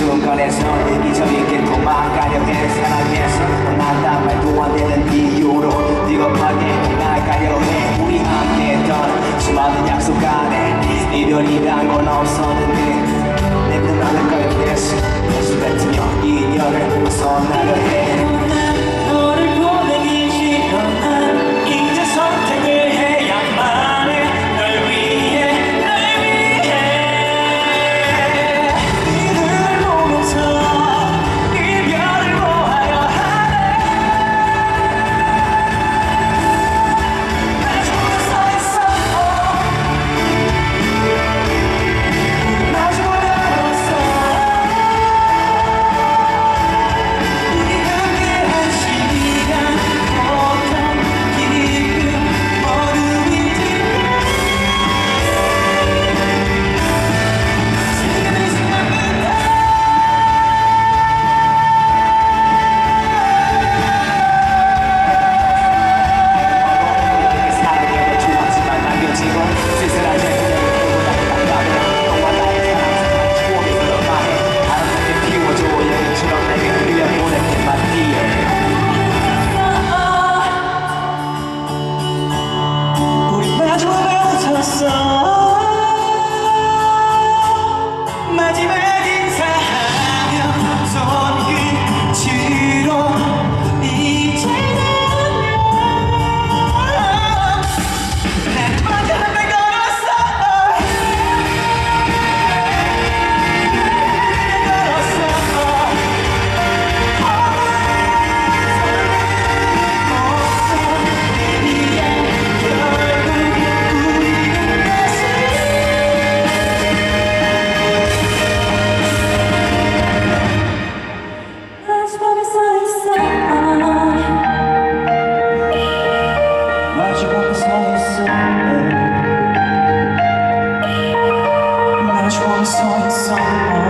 중간에서 이기적이게 도망가려 해. 사랑해서 난다. 말도 안 되는 이유로 비겁하게 나가려 해. 우리 함께 했던 수많은 약속 안에 이별이란 건 없었는데 내눈 안을 걸겠어 예수 같은 인연을 벗어나려 해. song, song, song.